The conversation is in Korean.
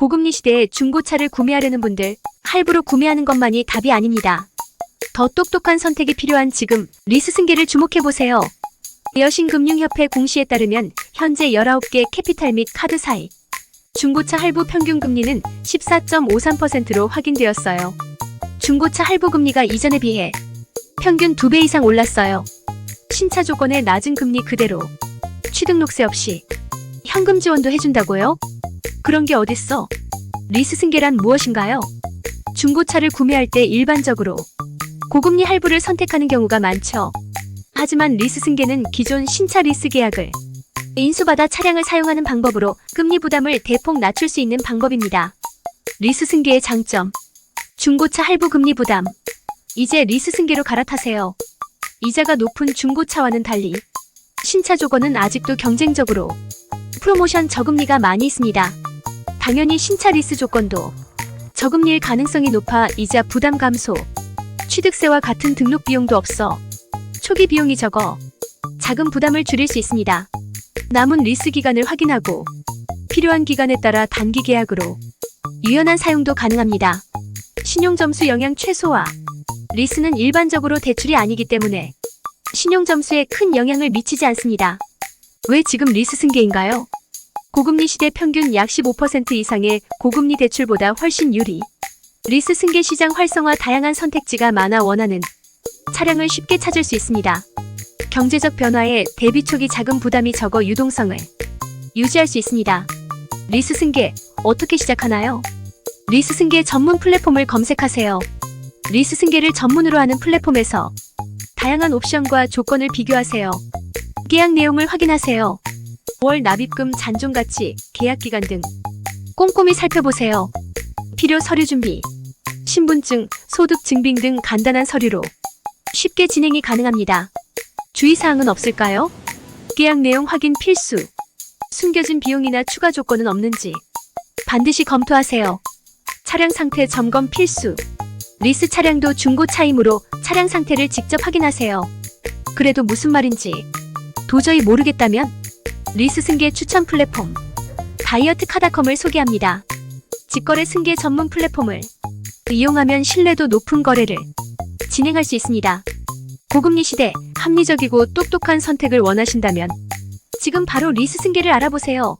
고금리 시대에 중고차를 구매하려는 분들, 할부로 구매하는 것만이 답이 아닙니다. 더 똑똑한 선택이 필요한 지금 리스 승계를 주목해보세요. 여신금융협회 공시에 따르면 현재 19개 캐피탈 및 카드사의 중고차 할부 평균 금리는 14.53%로 확인되었어요. 중고차 할부 금리가 이전에 비해 평균 2배 이상 올랐어요. 신차 조건의 낮은 금리 그대로 취등록세 없이 현금 지원도 해준다고요? 그런 게 어딨어? 리스 승계란 무엇인가요? 중고차를 구매할 때 일반적으로 고금리 할부를 선택하는 경우가 많죠. 하지만 리스 승계는 기존 신차 리스 계약을 인수받아 차량을 사용하는 방법으로 금리 부담을 대폭 낮출 수 있는 방법입니다. 리스 승계의 장점. 중고차 할부 금리 부담. 이제 리스 승계로 갈아타세요. 이자가 높은 중고차와는 달리 신차 조건은 아직도 경쟁적으로 프로모션 저금리가 많이 있습니다. 당연히 신차 리스 조건도 저금리일 가능성이 높아 이자 부담 감소, 취득세와 같은 등록 비용도 없어 초기 비용이 적어 자금 부담을 줄일 수 있습니다. 남은 리스 기간을 확인하고 필요한 기간에 따라 단기 계약으로 유연한 사용도 가능합니다. 신용 점수 영향 최소화. 리스는 일반적으로 대출이 아니기 때문에 신용 점수에 큰 영향을 미치지 않습니다. 왜 지금 리스 승계인가요? 고금리 시대 평균 약 15% 이상의 고금리 대출보다 훨씬 유리. 리스 승계 시장 활성화 다양한 선택지가 많아 원하는 차량을 쉽게 찾을 수 있습니다. 경제적 변화에 대비 초기 자금 부담이 적어 유동성을 유지할 수 있습니다. 리스 승계 어떻게 시작하나요? 리스 승계 전문 플랫폼을 검색하세요. 리스 승계를 전문으로 하는 플랫폼에서 다양한 옵션과 조건을 비교하세요. 계약 내용을 확인하세요. 월 납입금 잔존 가치, 계약 기간 등 꼼꼼히 살펴보세요. 필요 서류 준비, 신분증, 소득 증빙 등 간단한 서류로 쉽게 진행이 가능합니다. 주의사항은 없을까요? 계약 내용 확인 필수. 숨겨진 비용이나 추가 조건은 없는지 반드시 검토하세요. 차량 상태 점검 필수. 리스 차량도 중고차이므로 차량 상태를 직접 확인하세요. 그래도 무슨 말인지 도저히 모르겠다면 리스 승계 추천 플랫폼 다이어트 카다컴을 소개합니다. 직거래 승계 전문 플랫폼을 이용하면 신뢰도 높은 거래를 진행할 수 있습니다. 고금리 시대 합리적이고 똑똑한 선택을 원하신다면 지금 바로 리스 승계를 알아보세요.